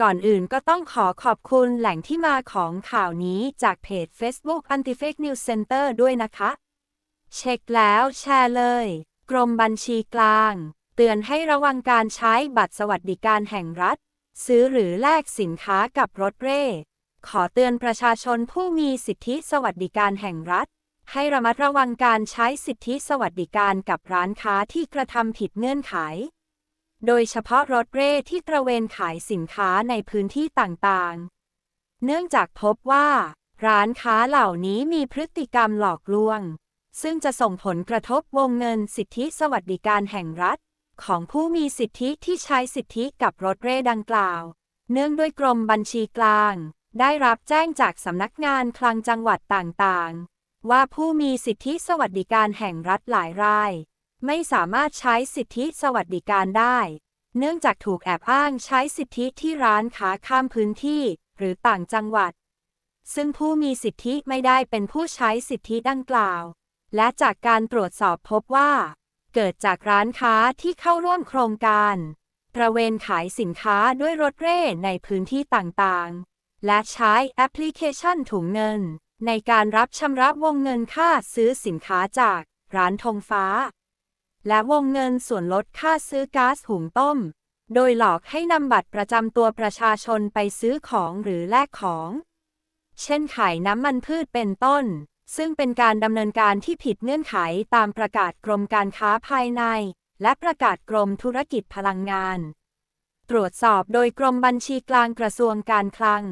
ก่อนอื่นก็ต้องขอขอบคุณแหล่งที่มาของข่าวนี้จากเพจ Facebook Anti Fake News Center ด้วยนะคะ เช็คแล้วแชร์เลย กรมบัญชีกลาง เตือนให้ระวังการใช้บัตรสวัสดิการแห่งรัฐ ซื้อหรือแลกสินค้ากับรถเร่ ขอเตือนประชาชนผู้มีสิทธิสวัสดิการแห่งรัฐ ให้ระมัดระวังการใช้สิทธิสวัสดิการกับร้านค้าที่กระทำผิดเงื่อนไข โดยเฉพาะรถเร่ที่ตระเวนขายสินค้าในพื้นที่ต่างๆ เนื่องจากพบว่า ร้านค้าเหล่านี้มีพฤติกรรมหลอกลวง ซึ่งจะส่งผลกระทบวงเงินสิทธิสวัสดิการแห่งรัฐ ของผู้มีสิทธิที่ใช้สิทธิกับรถเร่ดังกล่าว เนื่องด้วยกรมบัญชีกลาง ได้รับแจ้งจากสำนักงานคลังจังหวัดต่างๆ ว่าผู้มีสิทธิสวัสดิการแห่งรัฐหลายราย ไม่สามารถใช้สิทธิสวัสดิการได้ เนื่องจากถูกแอบอ้างใช้สิทธิที่ร้านค้าข้ามพื้นที่ หรือต่างจังหวัด ซึ่งผู้มีสิทธิไม่ได้เป็นผู้ใช้สิทธิดังกล่าว และจากการตรวจสอบพบว่า เกิดจากร้านค้าที่เข้าร่วมโครงการตระเวนขายสินค้าด้วยรถเร่ในพื้นที่ต่างๆ และใช้แอปพลิเคชันถุงเงิน ในการรับชำระวงเงินค่าซื้อสินค้าจากร้านธงฟ้า และวงเงินส่วนลดค่าซื้อก๊าซหุงต้ม โดยหลอกให้นำบัตรประจำตัวประชาชนไปซื้อของหรือแลกของ เช่นขายน้ำมันพืชเป็นต้น ซึ่งเป็นการดำเนินการที่ผิดเงื่อนไขตามประกาศกรมการค้าภายใน และประกาศกรมธุรกิจพลังงาน ตรวจสอบโดยกรมบัญชีกลางกระทรวงการคลัง